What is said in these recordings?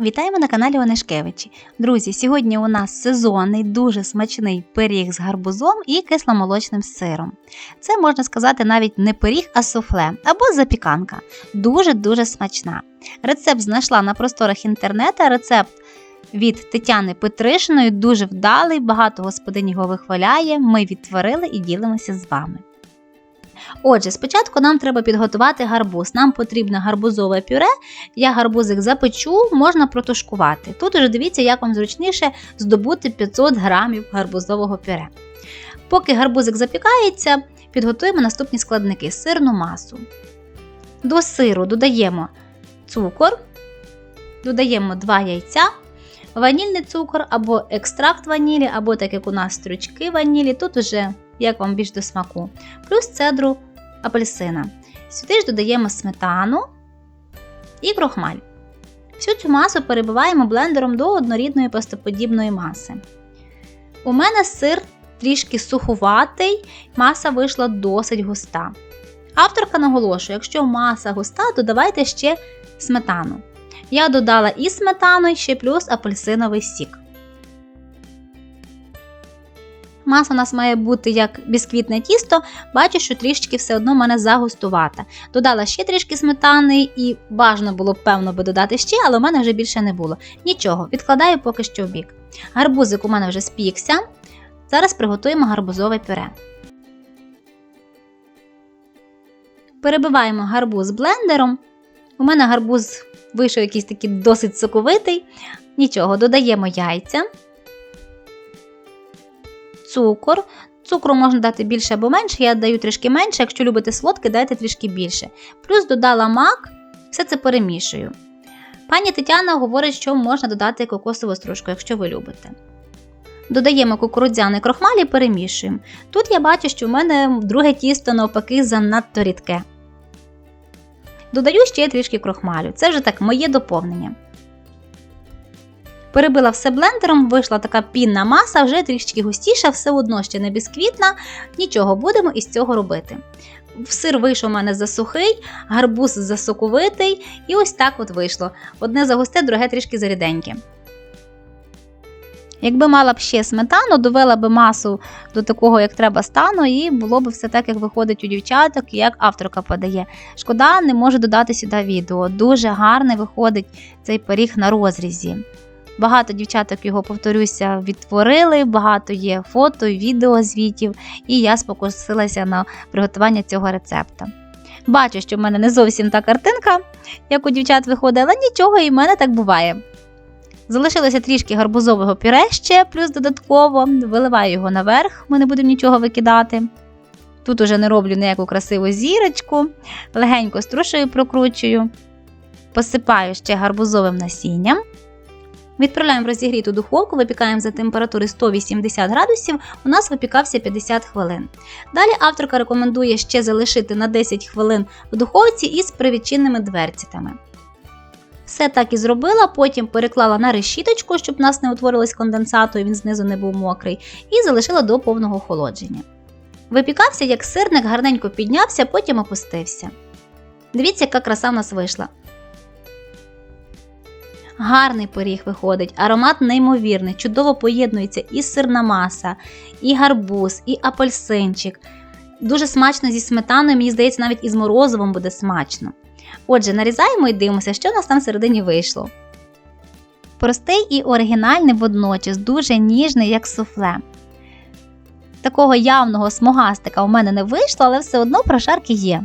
Вітаємо на каналі Онешкевичі. Друзі, сьогодні у нас сезонний, дуже смачний пиріг з гарбузом і кисломолочним сиром. Це можна сказати навіть не пиріг, а суфле або запіканка. Дуже-дуже смачна. Рецепт знайшла на просторах інтернету. Рецепт від Тетяни Петришиної дуже вдалий, багато господинь його вихваляє. Ми відтворили і ділимося з вами. Отже, спочатку нам треба підготувати гарбуз. Нам потрібно гарбузове пюре. Я гарбузик запечу, можна протушкувати. Тут уже дивіться, як вам зручніше здобути 500 грамів гарбузового пюре. Поки гарбузик запікається, підготуємо наступні складники сирну масу. До сиру додаємо цукор, додаємо 2 яйця, ванільний цукор або екстракт ванілі, або так як у нас стручки ванілі. Тут уже як вам більш до смаку, плюс цедру апельсина. Сюди ж додаємо сметану і крохмаль. Всю цю масу перебиваємо блендером до однорідної пастоподібної маси. У мене сир трішки суховатий, маса вийшла досить густа. Авторка наголошує, якщо маса густа, додавайте ще сметану. Я додала і сметану, і ще плюс апельсиновий сік. Маса у нас має бути як бісквітне тісто, бачу, що трішки все одно в мене загустувата. Додала ще трішки сметани і бажано було б, певно, би додати ще, але у мене вже більше не було. Нічого, відкладаю поки що в бік. Гарбузик у мене вже спікся. Зараз приготуємо гарбузове пюре. Перебиваємо гарбуз блендером. У мене гарбуз вийшов якийсь такий досить соковитий. Нічого, додаємо яйця цукор. Цукру можна дати більше або менше, я даю трішки менше, якщо любите солодке, дайте трішки більше. Плюс додала мак, все це перемішую. Пані Тетяна говорить, що можна додати кокосову стружку, якщо ви любите. Додаємо кукурудзяний крохмаль і перемішуємо. Тут я бачу, що в мене друге тісто навпаки занадто рідке. Додаю ще трішки крохмалю. Це вже так моє доповнення. Перебила все блендером, вийшла така пінна маса, вже трішки густіша, все одно ще не бісквітна. Нічого будемо із цього робити. Сир вийшов у мене засухий, гарбуз засоковитий, і ось так от вийшло. Одне загусте, друге трішки заріденьке. Якби мала б ще сметану, довела б масу до такого, як треба стану, і було б все так, як виходить у дівчаток, як авторка подає. Шкода, не можу додати сюди відео. Дуже гарний виходить цей пиріг на розрізі. Багато дівчаток його, повторюся, відтворили, багато є фото, відео звітів, і я спокусилася на приготування цього рецепта. Бачу, що в мене не зовсім та картинка, як у дівчат виходить, але нічого, і в мене так буває. Залишилося трішки гарбузового пюре ще, плюс додатково, виливаю його наверх, ми не будемо нічого викидати. Тут уже не роблю ніяку красиву зірочку, легенько струшую, прокручую, посипаю ще гарбузовим насінням. Відправляємо в розігріту духовку, випікаємо за температури 180 градусів, у нас випікався 50 хвилин. Далі авторка рекомендує ще залишити на 10 хвилин в духовці із привідчинними дверцятами. Все так і зробила, потім переклала на решіточку, щоб у нас не утворилось конденсату і він знизу не був мокрий, і залишила до повного охолодження. Випікався, як сирник, гарненько піднявся, потім опустився. Дивіться, яка краса в нас вийшла. Гарний пиріг виходить, аромат неймовірний, чудово поєднується і сирна маса, і гарбуз, і апельсинчик. Дуже смачно зі сметаною, мені здається, навіть із морозивом буде смачно. Отже, нарізаємо і дивимося, що у нас там всередині вийшло. Простий і оригінальний водночас, дуже ніжний, як суфле. Такого явного смугастика у мене не вийшло, але все одно прошарки є.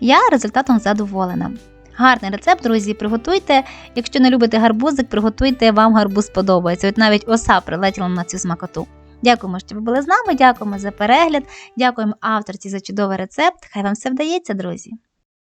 Я результатом задоволена. Гарний рецепт, друзі, приготуйте. Якщо не любите гарбузик, приготуйте, вам гарбуз подобається. От навіть оса прилетіла на цю смакоту. Дякуємо, що ви були з нами, дякуємо за перегляд, дякуємо авторці за чудовий рецепт. Хай вам все вдається, друзі!